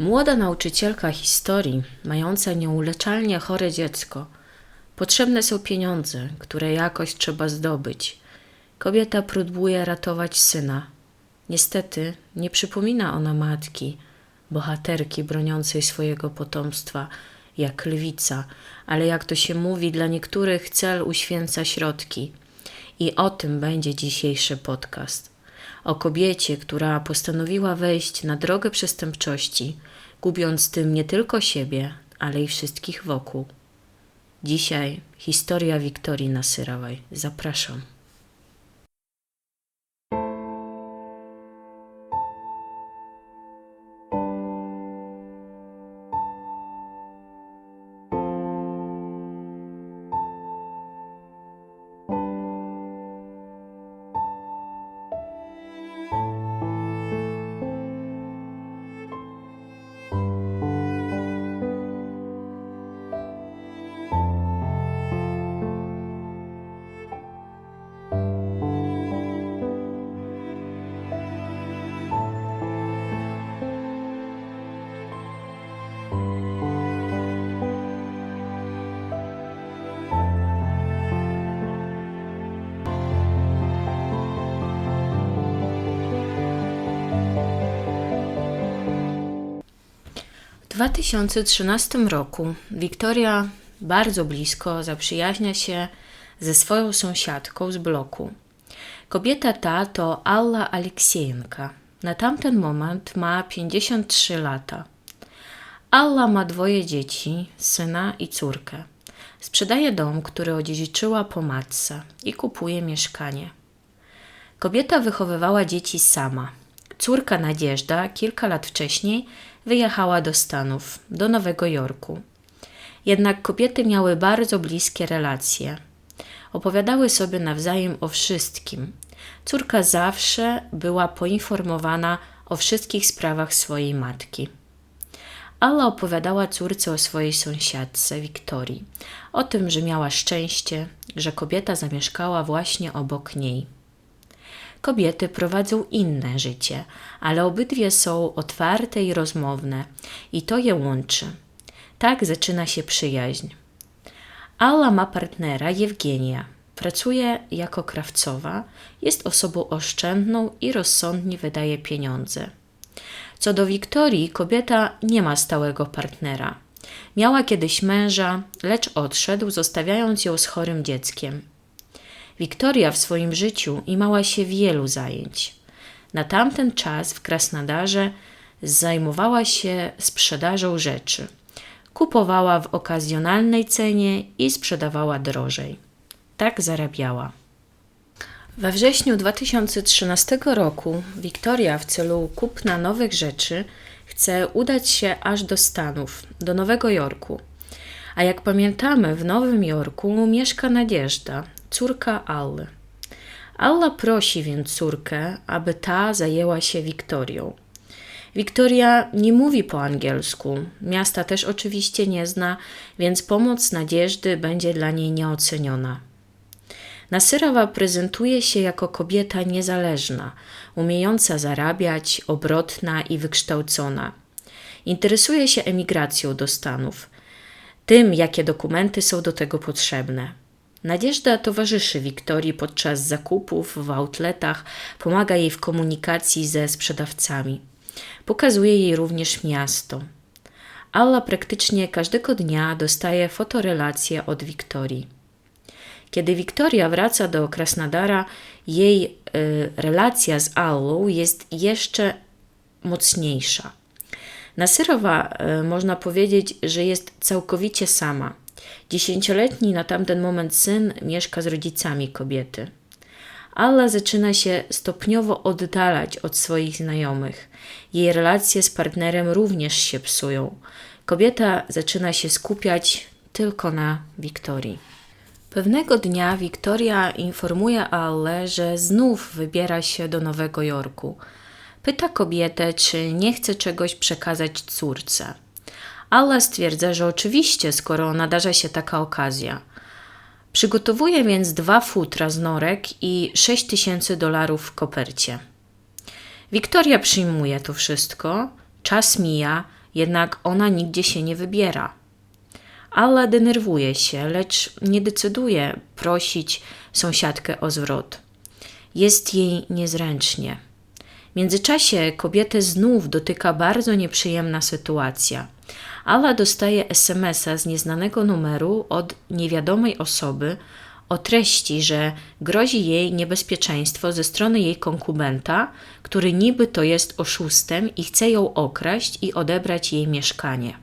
Młoda nauczycielka historii, mająca nieuleczalnie chore dziecko. Potrzebne są pieniądze, które jakoś trzeba zdobyć. Kobieta próbuje ratować syna. Niestety nie przypomina ona matki, bohaterki broniącej swojego potomstwa, jak lwica, ale jak to się mówi, dla niektórych cel uświęca środki. I o tym będzie dzisiejszy podcast. O kobiecie, która postanowiła wejść na drogę przestępczości, gubiąc tym nie tylko siebie, ale i wszystkich wokół. Dzisiaj historia Wiktorii Nasyrowej. Zapraszam. 2013 roku Wiktoria bardzo blisko zaprzyjaźnia się ze swoją sąsiadką z bloku. Kobieta ta to Alla Aleksiejenka. Na tamten moment ma 53 lata. Alla ma dwoje dzieci, syna i córkę. Sprzedaje dom, który odziedziczyła po matce i kupuje mieszkanie. Kobieta wychowywała dzieci sama. Córka Nadieżda kilka lat wcześniej wyjechała do Stanów, do Nowego Jorku. Jednak kobiety miały bardzo bliskie relacje. Opowiadały sobie nawzajem o wszystkim. Córka zawsze była poinformowana o wszystkich sprawach swojej matki. Alla opowiadała córce o swojej sąsiadce, Wiktorii, o tym, że miała szczęście, że kobieta zamieszkała właśnie obok niej. Kobiety prowadzą inne życie, ale obydwie są otwarte i rozmowne, i to je łączy. Tak zaczyna się przyjaźń. Alla ma partnera Jewgenia. Pracuje jako krawcowa, jest osobą oszczędną i rozsądnie wydaje pieniądze. Co do Wiktorii, kobieta nie ma stałego partnera. Miała kiedyś męża, lecz odszedł, zostawiając ją z chorym dzieckiem. Wiktoria w swoim życiu imała się wielu zajęć. Na tamten czas w Krasnodarze zajmowała się sprzedażą rzeczy. Kupowała w okazjonalnej cenie i sprzedawała drożej. Tak zarabiała. We wrześniu 2013 roku Wiktoria w celu kupna nowych rzeczy chce udać się aż do Stanów, do Nowego Jorku. A jak pamiętamy, w Nowym Jorku mieszka Nadieżda, córkaAlly. Alla prosi więc córkę, aby ta zajęła się Wiktorią. Wiktoria nie mówi po angielsku, miasta też oczywiście nie zna, więc pomoc Nadieżdy będzie dla niej nieoceniona. Nasyrowa prezentuje się jako kobieta niezależna, umiejąca zarabiać, obrotna i wykształcona. Interesuje się emigracją do Stanów, tym, jakie dokumenty są do tego potrzebne. Nadieżda towarzyszy Wiktorii podczas zakupów w outletach, pomaga jej w komunikacji ze sprzedawcami. Pokazuje jej również miasto. Alla praktycznie każdego dnia dostaje fotorelacje od Wiktorii. Kiedy Wiktoria wraca do Krasnodara, jej y, relacja z Allą jest jeszcze mocniejsza. Nasyrowa y, można powiedzieć, że jest całkowicie sama. Dziesięcioletni na tamten moment syn mieszka z rodzicami kobiety. Alla zaczyna się stopniowo oddalać od swoich znajomych. Jej relacje z partnerem również się psują. Kobieta zaczyna się skupiać tylko na Wiktorii. Pewnego dnia Wiktoria informuje Allę, że znów wybiera się do Nowego Jorku. Pyta kobietę, czy nie chce czegoś przekazać córce. Alla stwierdza, że oczywiście, skoro nadarza się taka okazja. Przygotowuje więc dwa futra z norek i 6 tysięcy dolarów w kopercie. Wiktoria przyjmuje to wszystko, czas mija jednak ona nigdzie się nie wybiera. Alla denerwuje się, lecz nie decyduje prosić sąsiadkę o zwrot. Jest jej niezręcznie. W międzyczasie kobietę znów dotyka bardzo nieprzyjemna sytuacja. Ala dostaje SMS-a z nieznanego numeru od niewiadomej osoby o treści, że grozi jej niebezpieczeństwo ze strony jej konkubenta, który niby to jest oszustem i chce ją okraść i odebrać jej mieszkanie.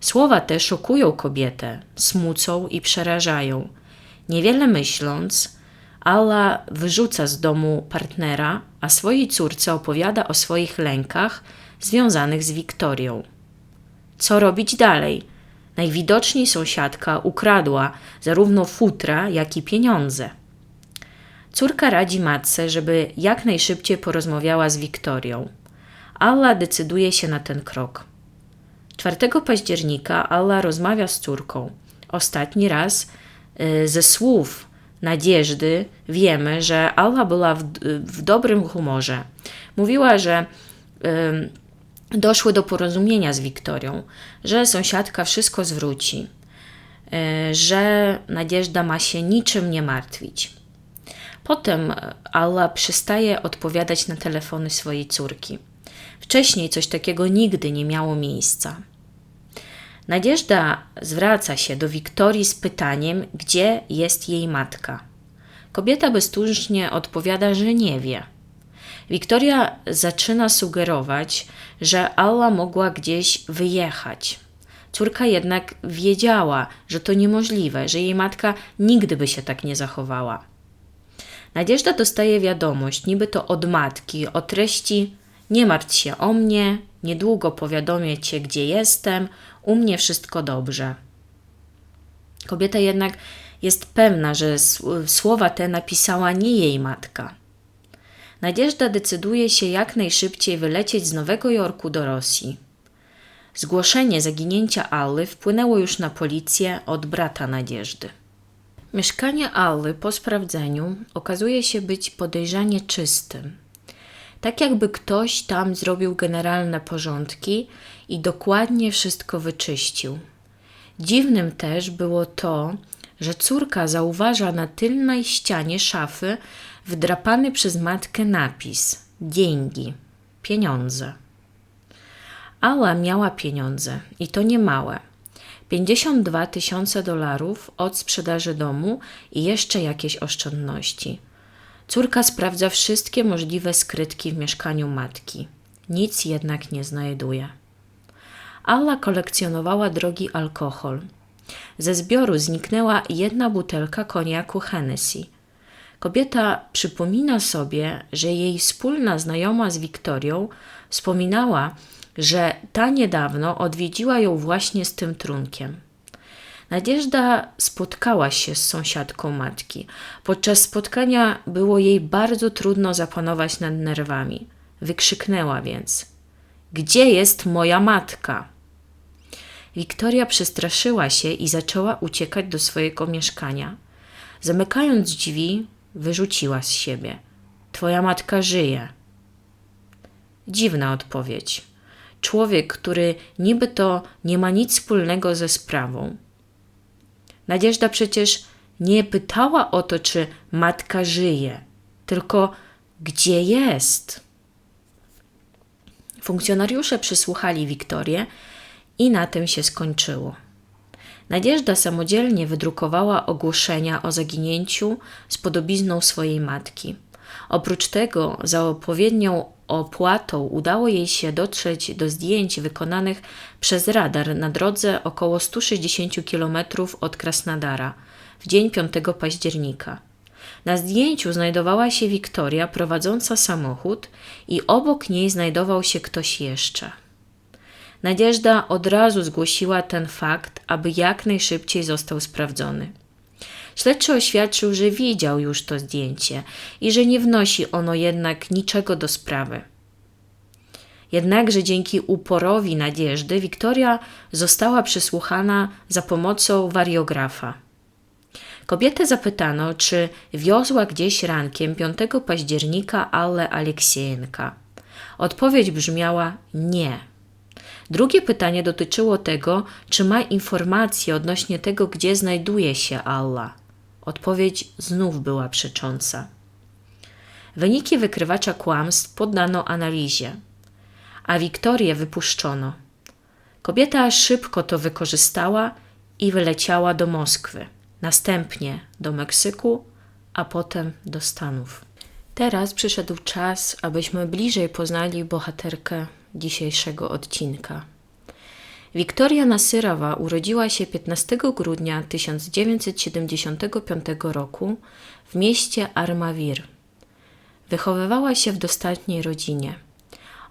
Słowa te szokują kobietę, smucą i przerażają. Niewiele myśląc, Alla wyrzuca z domu partnera, a swojej córce opowiada o swoich lękach związanych z Wiktorią. Co robić dalej? Najwidoczniej sąsiadka ukradła zarówno futra, jak i pieniądze. Córka radzi matce, żeby jak najszybciej porozmawiała z Wiktorią. Alla decyduje się na ten krok. 4 października Alla rozmawia z córką. Ostatni raz y, ze słów Nadzieżdy wiemy, że Alla była w, w dobrym humorze. Mówiła, że doszły do porozumienia z Wiktorią, że sąsiadka wszystko zwróci, y, że Nadzieżda ma się niczym nie martwić. Potem Alla przestaje odpowiadać na telefony swojej córki. Wcześniej coś takiego nigdy nie miało miejsca. Nadzieżda zwraca się do Wiktorii z pytaniem, gdzie jest jej matka. Kobieta beztużnie odpowiada, że nie wie. Wiktoria zaczyna sugerować, że Alla mogła gdzieś wyjechać. Córka jednak wiedziała, że to niemożliwe, że jej matka nigdy by się tak nie zachowała. Nadzieżda dostaje wiadomość, niby to od matki, o treści: Nie martw się o mnie, niedługo powiadomię cię, gdzie jestem, u mnie wszystko dobrze. Kobieta jednak jest pewna, że słowa te napisała nie jej matka. Nadzieżda decyduje się jak najszybciej wylecieć z Nowego Jorku do Rosji. Zgłoszenie zaginięcia Alły wpłynęło już na policję od brata Nadzieżdy. Mieszkanie Alły po sprawdzeniu okazuje się być podejrzanie czystym. Tak jakby ktoś tam zrobił generalne porządki i dokładnie wszystko wyczyścił. Dziwnym też było to, że córka zauważa na tylnej ścianie szafy wdrapany przez matkę napis: Dzięki, pieniądze. Ala miała pieniądze i to nie małe. 52 tysiące dolarów od sprzedaży domu i jeszcze jakieś oszczędności. Córka sprawdza wszystkie możliwe skrytki w mieszkaniu matki. Nic jednak nie znajduje. Alla kolekcjonowała drogi alkohol. Ze zbioru zniknęła jedna butelka koniaku Hennessy. Kobieta przypomina sobie, że jej wspólna znajoma z Wiktorią wspominała, że ta niedawno odwiedziła ją właśnie z tym trunkiem. Nadzieżda spotkała się z sąsiadką matki. Podczas spotkania było jej bardzo trudno zapanować nad nerwami. Wykrzyknęła więc: Gdzie jest moja matka? Wiktoria przestraszyła się i zaczęła uciekać do swojego mieszkania. Zamykając drzwi, wyrzuciła z siebie: Twoja matka żyje. Dziwna odpowiedź. Człowiek, który niby to nie ma nic wspólnego ze sprawą. Nadzieżda przecież nie pytała o to, czy matka żyje, tylko gdzie jest. Funkcjonariusze przysłuchali Wiktorię i na tym się skończyło. Nadzieżda samodzielnie wydrukowała ogłoszenia o zaginięciu z podobizną swojej matki. Oprócz tego, za odpowiednią opłatą udało jej się dotrzeć do zdjęć wykonanych przez radar na drodze około 160 km od Krasnadara w dzień 5 października. Na zdjęciu znajdowała się Wiktoria prowadząca samochód i obok niej znajdował się ktoś jeszcze. Nadzieżda od razu zgłosiła ten fakt, aby jak najszybciej został sprawdzony. Śledczy oświadczył, że widział już to zdjęcie i że nie wnosi ono jednak niczego do sprawy. Jednakże dzięki uporowi Nadzieżdy Wiktoria została przesłuchana za pomocą wariografa. Kobietę zapytano, czy wiozła gdzieś rankiem 5 października Allę Aleksiejenka. Odpowiedź brzmiała nie. Drugie pytanie dotyczyło tego, czy ma informacje odnośnie tego, gdzie znajduje się Allah. Odpowiedź znów była przecząca. Wyniki wykrywacza kłamstw poddano analizie, a Wiktorię wypuszczono. Kobieta szybko to wykorzystała i wyleciała do Moskwy, następnie do Meksyku, a potem do Stanów. Teraz przyszedł czas, abyśmy bliżej poznali bohaterkę dzisiejszego odcinka. Wiktoria Nasyrowa urodziła się 15 grudnia 1975 roku w mieście Armavir. Wychowywała się w dostatniej rodzinie.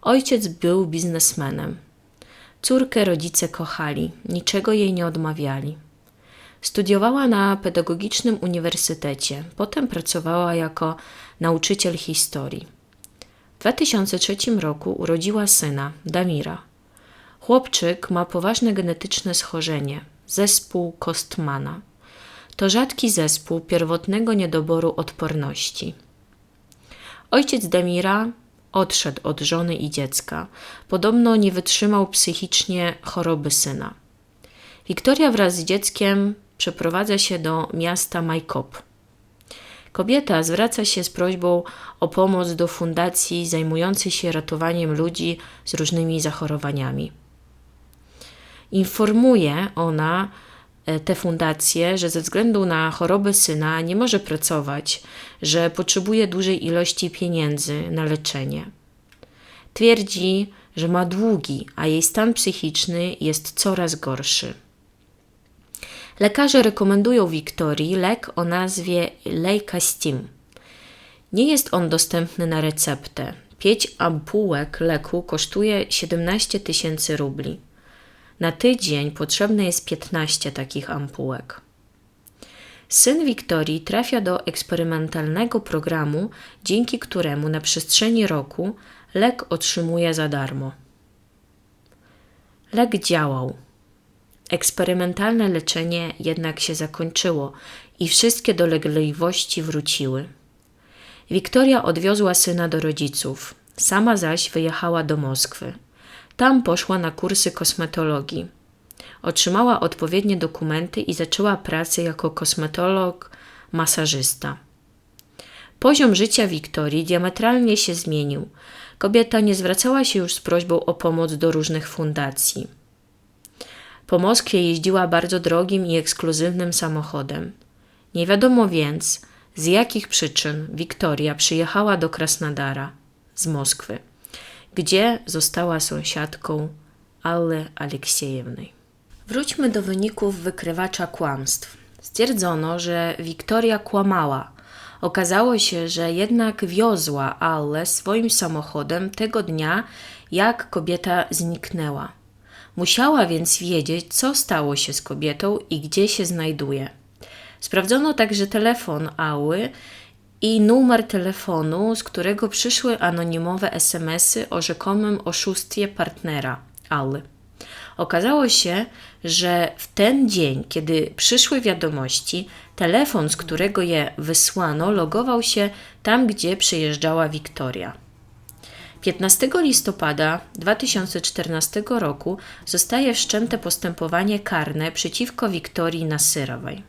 Ojciec był biznesmenem. Córkę rodzice kochali, niczego jej nie odmawiali. Studiowała na Pedagogicznym Uniwersytecie, potem pracowała jako nauczyciel historii. W 2003 roku urodziła syna, Damira. Chłopczyk ma poważne genetyczne schorzenie zespół Kostmana. To rzadki zespół pierwotnego niedoboru odporności. Ojciec Damira odszedł od żony i dziecka. Podobno nie wytrzymał psychicznie choroby syna. Wiktoria wraz z dzieckiem przeprowadza się do miasta Majkop. Kobieta zwraca się z prośbą o pomoc do fundacji zajmującej się ratowaniem ludzi z różnymi zachorowaniami. Informuje ona e, te fundacje, że ze względu na chorobę syna nie może pracować, że potrzebuje dużej ilości pieniędzy na leczenie. Twierdzi, że ma długi, a jej stan psychiczny jest coraz gorszy. Lekarze rekomendują Wiktorii lek o nazwie Leikastim. Nie jest on dostępny na receptę. Pięć ampułek leku kosztuje 17 tysięcy rubli. Na tydzień potrzebne jest 15 takich ampułek. Syn Wiktorii trafia do eksperymentalnego programu, dzięki któremu na przestrzeni roku lek otrzymuje za darmo. Lek działał. Eksperymentalne leczenie jednak się zakończyło i wszystkie dolegliwości wróciły. Wiktoria odwiozła syna do rodziców, sama zaś wyjechała do Moskwy. Tam poszła na kursy kosmetologii. Otrzymała odpowiednie dokumenty i zaczęła pracę jako kosmetolog, masażysta. Poziom życia Wiktorii diametralnie się zmienił. Kobieta nie zwracała się już z prośbą o pomoc do różnych fundacji. Po Moskwie jeździła bardzo drogim i ekskluzywnym samochodem. Nie wiadomo więc, z jakich przyczyn Wiktoria przyjechała do Krasnodara z Moskwy gdzie została sąsiadką Alle Aleksiejewnej. Wróćmy do wyników wykrywacza kłamstw. Stwierdzono, że Wiktoria kłamała. Okazało się, że jednak wiozła Alle swoim samochodem tego dnia, jak kobieta zniknęła. Musiała więc wiedzieć, co stało się z kobietą i gdzie się znajduje. Sprawdzono także telefon Ały i numer telefonu, z którego przyszły anonimowe SMSy o rzekomym oszustwie partnera Ały. Okazało się, że w ten dzień, kiedy przyszły wiadomości, telefon, z którego je wysłano, logował się tam, gdzie przyjeżdżała Wiktoria. 15 listopada 2014 roku zostaje wszczęte postępowanie karne przeciwko Wiktorii Nasyrowej.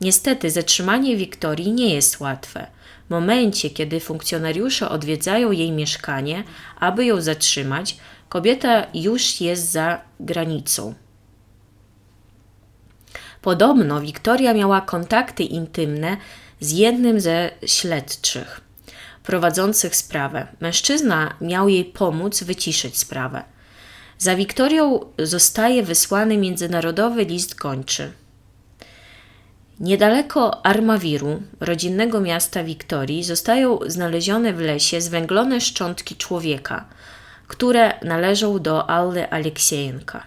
Niestety zatrzymanie Wiktorii nie jest łatwe. W momencie, kiedy funkcjonariusze odwiedzają jej mieszkanie, aby ją zatrzymać, kobieta już jest za granicą. Podobno Wiktoria miała kontakty intymne z jednym ze śledczych prowadzących sprawę. Mężczyzna miał jej pomóc wyciszyć sprawę. Za Wiktorią zostaje wysłany międzynarodowy list gończy. Niedaleko Armawiru, rodzinnego miasta Wiktorii, zostają znalezione w lesie zwęglone szczątki człowieka, które należą do Ally Aleksiejenka.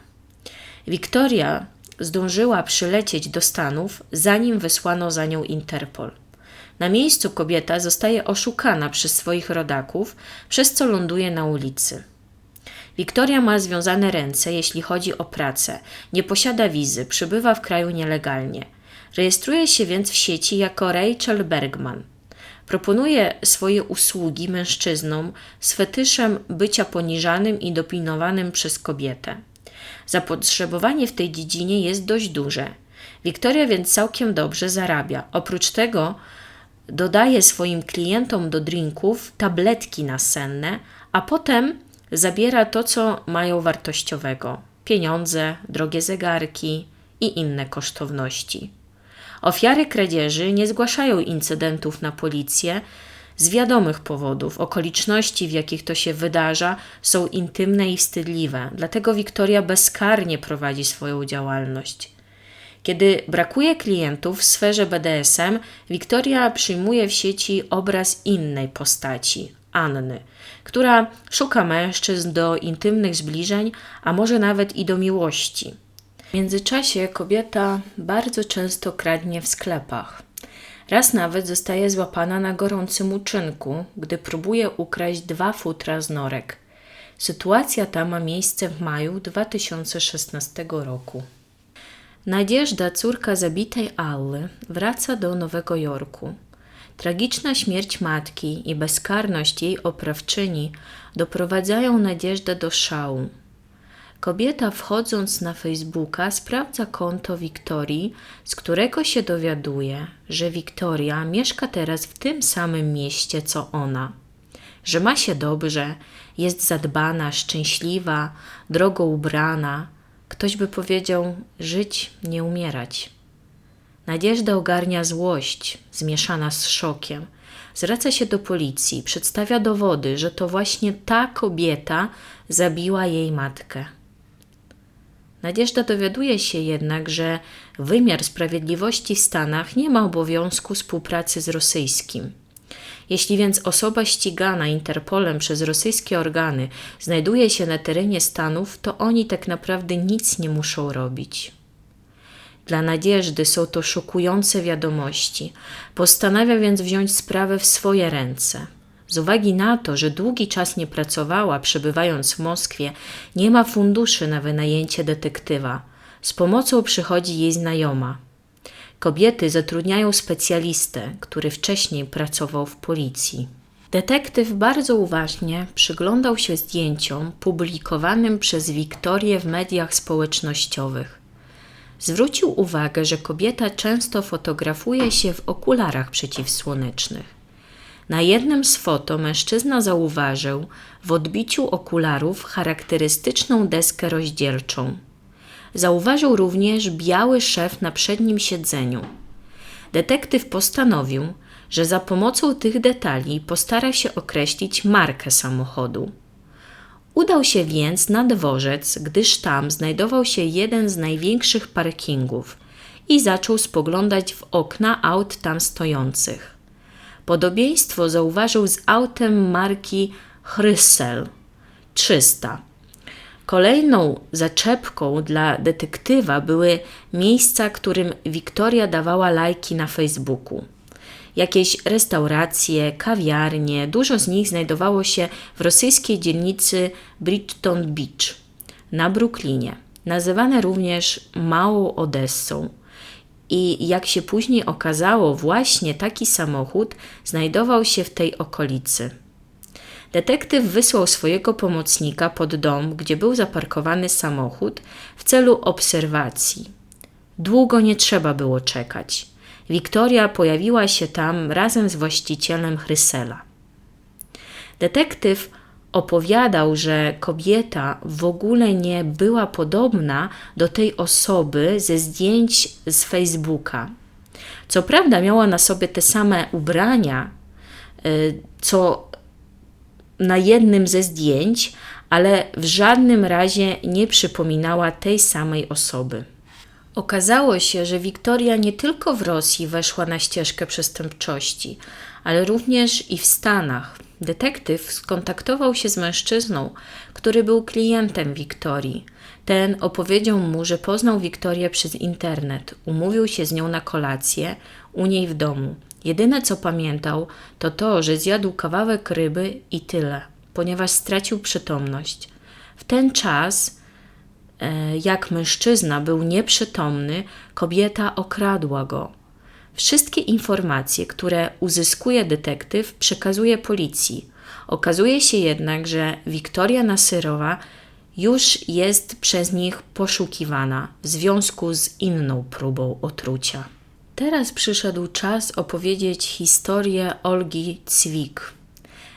Wiktoria zdążyła przylecieć do Stanów, zanim wysłano za nią Interpol. Na miejscu kobieta zostaje oszukana przez swoich rodaków, przez co ląduje na ulicy. Wiktoria ma związane ręce, jeśli chodzi o pracę, nie posiada wizy, przybywa w kraju nielegalnie – Rejestruje się więc w sieci jako Rachel Bergman. Proponuje swoje usługi mężczyznom z fetyszem bycia poniżanym i dopinowanym przez kobietę. Zapotrzebowanie w tej dziedzinie jest dość duże. Wiktoria więc całkiem dobrze zarabia. Oprócz tego dodaje swoim klientom do drinków tabletki nasenne, a potem zabiera to, co mają wartościowego: pieniądze, drogie zegarki i inne kosztowności. Ofiary kradzieży nie zgłaszają incydentów na policję z wiadomych powodów. Okoliczności, w jakich to się wydarza, są intymne i wstydliwe, dlatego Wiktoria bezkarnie prowadzi swoją działalność. Kiedy brakuje klientów w sferze BDSM, Wiktoria przyjmuje w sieci obraz innej postaci Anny, która szuka mężczyzn do intymnych zbliżeń, a może nawet i do miłości. W międzyczasie kobieta bardzo często kradnie w sklepach. Raz nawet zostaje złapana na gorącym uczynku, gdy próbuje ukraść dwa futra z norek. Sytuacja ta ma miejsce w maju 2016 roku. Nadzieżda, córka zabitej Alły, wraca do Nowego Jorku. Tragiczna śmierć matki i bezkarność jej oprawczyni doprowadzają Nadzieżdę do szału. Kobieta wchodząc na Facebooka sprawdza konto Wiktorii, z którego się dowiaduje, że Wiktoria mieszka teraz w tym samym mieście co ona, że ma się dobrze, jest zadbana, szczęśliwa, drogo ubrana. Ktoś by powiedział: żyć, nie umierać. Nadzieżda ogarnia złość, zmieszana z szokiem. Zwraca się do policji, przedstawia dowody, że to właśnie ta kobieta zabiła jej matkę. Nadzieżda dowiaduje się jednak, że wymiar sprawiedliwości w Stanach nie ma obowiązku współpracy z rosyjskim. Jeśli więc osoba ścigana Interpolem przez rosyjskie organy znajduje się na terenie Stanów, to oni tak naprawdę nic nie muszą robić. Dla Nadzieżdy są to szokujące wiadomości. Postanawia więc wziąć sprawę w swoje ręce. Z uwagi na to, że długi czas nie pracowała, przebywając w Moskwie, nie ma funduszy na wynajęcie detektywa. Z pomocą przychodzi jej znajoma. Kobiety zatrudniają specjalistę, który wcześniej pracował w policji. Detektyw bardzo uważnie przyglądał się zdjęciom publikowanym przez Wiktorię w mediach społecznościowych. Zwrócił uwagę, że kobieta często fotografuje się w okularach przeciwsłonecznych. Na jednym z foto mężczyzna zauważył w odbiciu okularów charakterystyczną deskę rozdzielczą. Zauważył również biały szef na przednim siedzeniu. Detektyw postanowił, że za pomocą tych detali postara się określić markę samochodu. Udał się więc na dworzec, gdyż tam znajdował się jeden z największych parkingów i zaczął spoglądać w okna aut tam stojących. Podobieństwo zauważył z autem marki Chrysel 300. Kolejną zaczepką dla detektywa były miejsca, którym Wiktoria dawała lajki na Facebooku. Jakieś restauracje, kawiarnie, dużo z nich znajdowało się w rosyjskiej dzielnicy Bridgeton Beach na Brooklynie, nazywane również Małą Odessą. I jak się później okazało, właśnie taki samochód znajdował się w tej okolicy. Detektyw wysłał swojego pomocnika pod dom, gdzie był zaparkowany samochód, w celu obserwacji. Długo nie trzeba było czekać. Wiktoria pojawiła się tam razem z właścicielem Chrysela. Detektyw opowiadał, że kobieta w ogóle nie była podobna do tej osoby ze zdjęć z Facebooka. Co prawda, miała na sobie te same ubrania, y, co na jednym ze zdjęć, ale w żadnym razie nie przypominała tej samej osoby. Okazało się, że Wiktoria nie tylko w Rosji weszła na ścieżkę przestępczości, ale również i w Stanach. Detektyw skontaktował się z mężczyzną, który był klientem Wiktorii. Ten opowiedział mu, że poznał Wiktorię przez internet, umówił się z nią na kolację u niej w domu. Jedyne co pamiętał, to to, że zjadł kawałek ryby i tyle, ponieważ stracił przytomność. W ten czas E, jak mężczyzna był nieprzytomny, kobieta okradła go. Wszystkie informacje, które uzyskuje detektyw, przekazuje policji. Okazuje się jednak, że Wiktoria Nasyrowa już jest przez nich poszukiwana w związku z inną próbą otrucia. Teraz przyszedł czas opowiedzieć historię Olgi Cwik,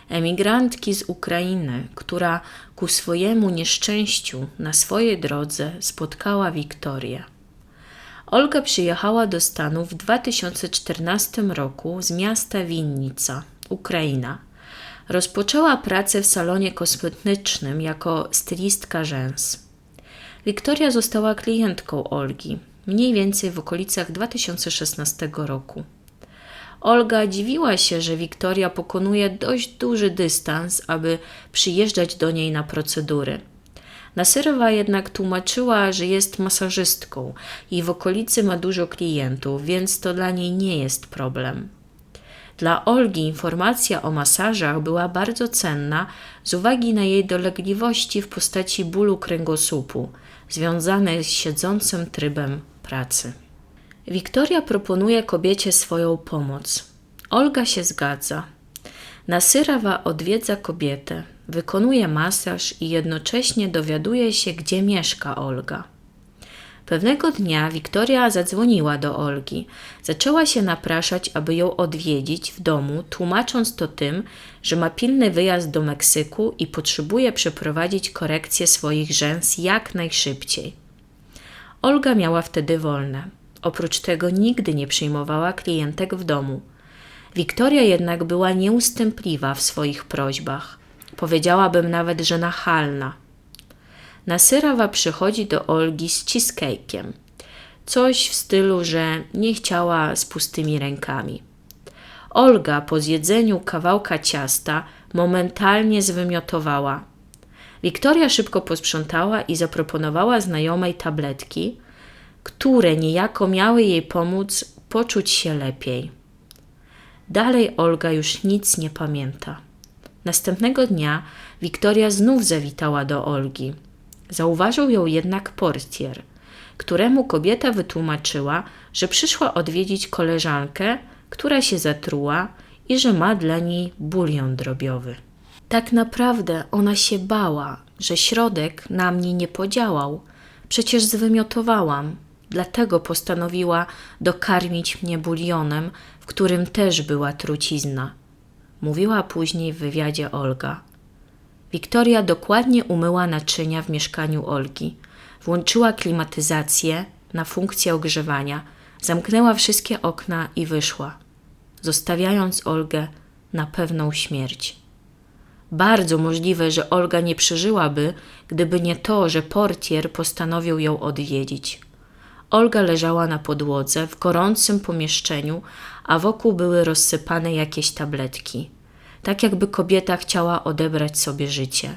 emigrantki z Ukrainy, która ku swojemu nieszczęściu na swojej drodze spotkała Wiktorię. Olga przyjechała do Stanów w 2014 roku z miasta Winnica, Ukraina. Rozpoczęła pracę w salonie kosmetycznym jako stylistka rzęs. Wiktoria została klientką Olgi, mniej więcej w okolicach 2016 roku. Olga dziwiła się, że Wiktoria pokonuje dość duży dystans, aby przyjeżdżać do niej na procedury. Nasyrowa jednak tłumaczyła, że jest masażystką i w okolicy ma dużo klientów, więc to dla niej nie jest problem. Dla Olgi informacja o masażach była bardzo cenna z uwagi na jej dolegliwości w postaci bólu kręgosłupu, związane z siedzącym trybem pracy. Wiktoria proponuje kobiecie swoją pomoc. Olga się zgadza. Nasyrawa odwiedza kobietę, wykonuje masaż i jednocześnie dowiaduje się, gdzie mieszka Olga. Pewnego dnia Wiktoria zadzwoniła do Olgi. Zaczęła się napraszać, aby ją odwiedzić w domu, tłumacząc to tym, że ma pilny wyjazd do Meksyku i potrzebuje przeprowadzić korekcję swoich rzęs jak najszybciej. Olga miała wtedy wolne. Oprócz tego nigdy nie przyjmowała klientek w domu. Wiktoria jednak była nieustępliwa w swoich prośbach. Powiedziałabym nawet, że nachalna. Nasyrawa przychodzi do Olgi z cheesecake'iem. Coś w stylu, że nie chciała z pustymi rękami. Olga po zjedzeniu kawałka ciasta momentalnie zwymiotowała. Wiktoria szybko posprzątała i zaproponowała znajomej tabletki, które niejako miały jej pomóc poczuć się lepiej. Dalej Olga już nic nie pamięta. Następnego dnia Wiktoria znów zawitała do Olgi. Zauważył ją jednak portier, któremu kobieta wytłumaczyła, że przyszła odwiedzić koleżankę, która się zatruła i że ma dla niej bulion drobiowy. Tak naprawdę ona się bała, że środek na mnie nie podziałał. Przecież zwymiotowałam, dlatego postanowiła dokarmić mnie bulionem, w którym też była trucizna. Mówiła później w wywiadzie Olga. Wiktoria dokładnie umyła naczynia w mieszkaniu Olgi, włączyła klimatyzację na funkcję ogrzewania, zamknęła wszystkie okna i wyszła, zostawiając Olgę na pewną śmierć. Bardzo możliwe, że Olga nie przeżyłaby, gdyby nie to, że portier postanowił ją odwiedzić. Olga leżała na podłodze w gorącym pomieszczeniu, a wokół były rozsypane jakieś tabletki. Tak jakby kobieta chciała odebrać sobie życie.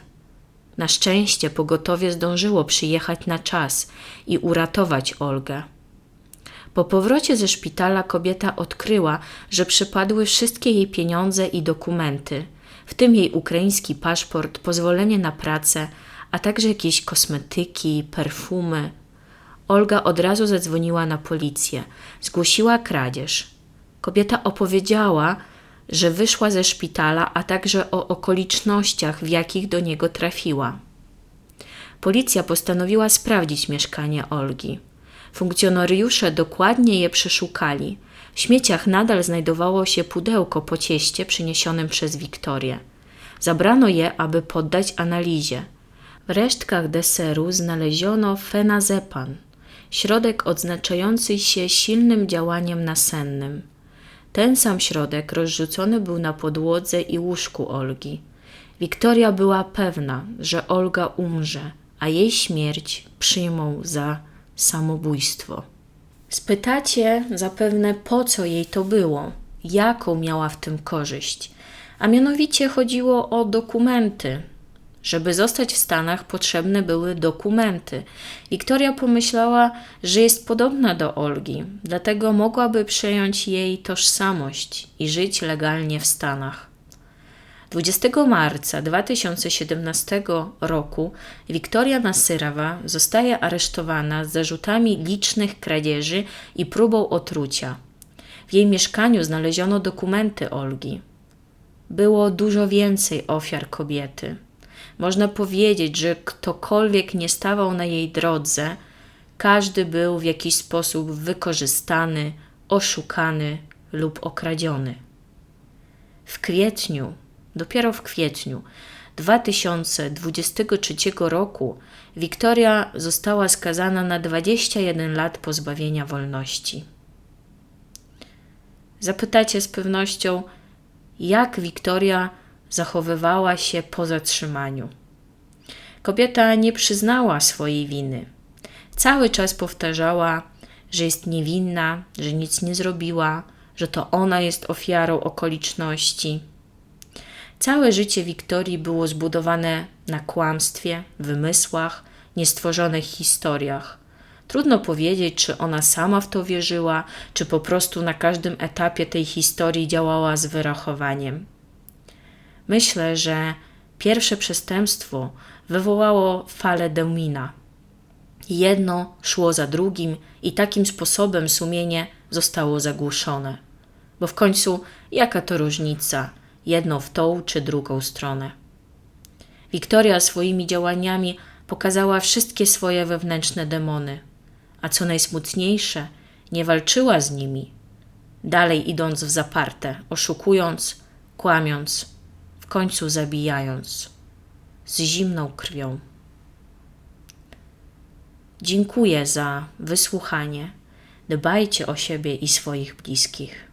Na szczęście pogotowie zdążyło przyjechać na czas i uratować Olgę. Po powrocie ze szpitala kobieta odkryła, że przypadły wszystkie jej pieniądze i dokumenty, w tym jej ukraiński paszport, pozwolenie na pracę, a także jakieś kosmetyki, perfumy, Olga od razu zadzwoniła na policję. Zgłosiła kradzież. Kobieta opowiedziała, że wyszła ze szpitala, a także o okolicznościach, w jakich do niego trafiła. Policja postanowiła sprawdzić mieszkanie Olgi. Funkcjonariusze dokładnie je przeszukali. Śmieciach nadal znajdowało się pudełko po cieście przyniesionym przez Wiktorię. Zabrano je, aby poddać analizie. W resztkach deseru znaleziono fenazepan – środek odznaczający się silnym działaniem nasennym. Ten sam środek rozrzucony był na podłodze i łóżku Olgi. Wiktoria była pewna, że Olga umrze, a jej śmierć przyjmą za samobójstwo. Spytacie zapewne, po co jej to było, jaką miała w tym korzyść. A mianowicie chodziło o dokumenty, żeby zostać w Stanach, potrzebne były dokumenty. Wiktoria pomyślała, że jest podobna do Olgi, dlatego mogłaby przejąć jej tożsamość i żyć legalnie w Stanach. 20 marca 2017 roku Wiktoria Nasyrawa zostaje aresztowana z zarzutami licznych kradzieży i próbą otrucia. W jej mieszkaniu znaleziono dokumenty Olgi. Było dużo więcej ofiar kobiety. Można powiedzieć, że ktokolwiek nie stawał na jej drodze, każdy był w jakiś sposób wykorzystany, oszukany lub okradziony. W kwietniu, dopiero w kwietniu 2023 roku, Wiktoria została skazana na 21 lat pozbawienia wolności. Zapytacie z pewnością, jak Wiktoria zachowywała się po zatrzymaniu. Kobieta nie przyznała swojej winy. Cały czas powtarzała, że jest niewinna, że nic nie zrobiła, że to ona jest ofiarą okoliczności. Całe życie Wiktorii było zbudowane na kłamstwie, wymysłach, niestworzonych historiach. Trudno powiedzieć, czy ona sama w to wierzyła, czy po prostu na każdym etapie tej historii działała z wyrachowaniem. Myślę, że pierwsze przestępstwo wywołało falę Deumina. Jedno szło za drugim i takim sposobem sumienie zostało zagłuszone. Bo w końcu jaka to różnica, jedno w tą czy drugą stronę? Wiktoria swoimi działaniami pokazała wszystkie swoje wewnętrzne demony, a co najsmutniejsze, nie walczyła z nimi, dalej idąc w zaparte, oszukując, kłamiąc, w końcu zabijając z zimną krwią. Dziękuję za wysłuchanie. Dbajcie o siebie i swoich bliskich.